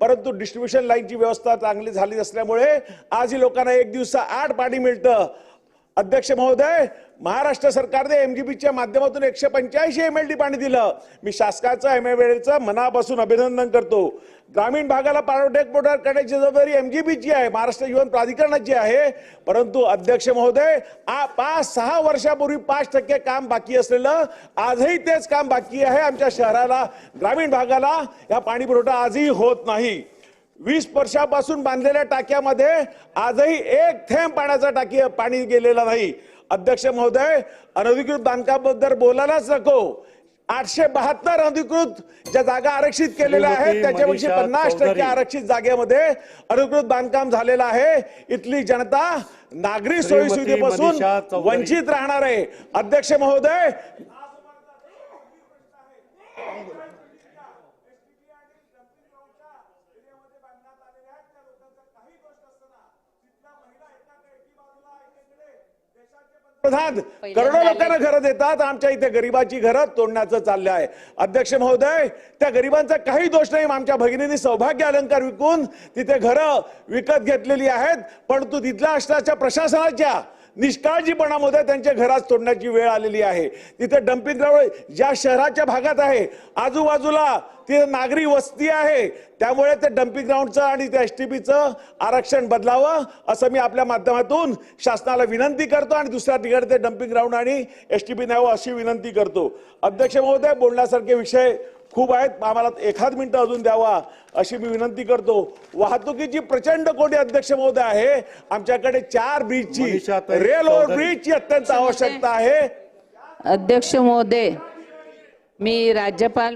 परंतु डिस्ट्रीब्युशन लाईनची व्यवस्था चांगली झाली असल्यामुळे आजही लोकांना एक दिवसा आठ पाणी मिळतं. अध्यक्ष महोदय महाराष्ट्र सरकारने एमजीबीच्या माध्यमातून एकशे पंच्याऐंशी एम एल डी पाणी दिलं. मी शासकाचं एम एल मनापासून अभिनंदन करतो. ग्रामीण भागाला पाणवठ्यात पुरवठा करण्याची जबाबदारी एमजीबीची आहे महाराष्ट्र जीवन प्राधिकरणाची आहे. परंतु अध्यक्ष महोदय आ पाच सहा वर्षापूर्वी पाच टक्के काम बाकी असलेलं आजही तेच काम बाकी आहे आमच्या शहराला ग्रामीण भागाला. या पाणी पुरवठा आजही होत नाही. वीस वर्षापासून बांधलेल्या टाक्यामध्ये आजही एक थेंब पाण्याचा टाकी पाणी गेलेला नाही अध्यक्ष महोदय अनधिकृत बांधकामाबद्दल बोलायलाच नको आठशे बहात्तर अधिकृत ज्या जागा आरक्षित केलेल्या आहेत त्याच्यापेक्षा पन्नास टक्के. आरक्षित जागेमध्ये अधिकृत बांधकाम झालेलं आहे इथली जनता नागरी सोयी सुविधेपासून. वंचित राहणार आहे अध्यक्ष महोदय करोडो लोकांना घरं देतात आमच्या इथे गरिबाची घरं तोडण्याचं चाललं आहे. अध्यक्ष महोदय त्या गरिबांचा काही दोष नाही आमच्या भगिनींनी सौभाग्य अलंकार विकून तिथे घरं विकत घेतलेली आहेत परंतु तिथल्या असण्याच्या प्रशासनाच्या निष्काळजीपणामध्ये त्यांच्या घरात तोडण्याची वेळ आलेली आहे. तिथे डम्पिंग ग्राउंड ज्या शहराच्या भागात आहे आजूबाजूला तिथे नागरी वस्ती आहे. त्यामुळे ते डम्पिंग ग्राउंडचं आणि त्या एस टी पीचं आरक्षण बदलावं असं मी आपल्या माध्यमातून शासनाला विनंती करतो आणि दुसऱ्या ठिकाणी ते डम्पिंग ग्राउंड आणि एस टी पी न्यावं अशी विनंती करतो. अध्यक्ष महोदय बोलण्यासारखे विषय खूप आहेत. आम्हाला एखाद मिनिटं अजून द्यावा अशी मी विनंती करतो. वाहतुकीची प्रचंड कोटी अध्यक्ष महोदय आहे. आमच्याकडे चार ब्रिजची रेल ओव्हर. ब्रिजची अत्यंत आवश्यकता आहे. अध्यक्ष महोदय मी राज्यपाल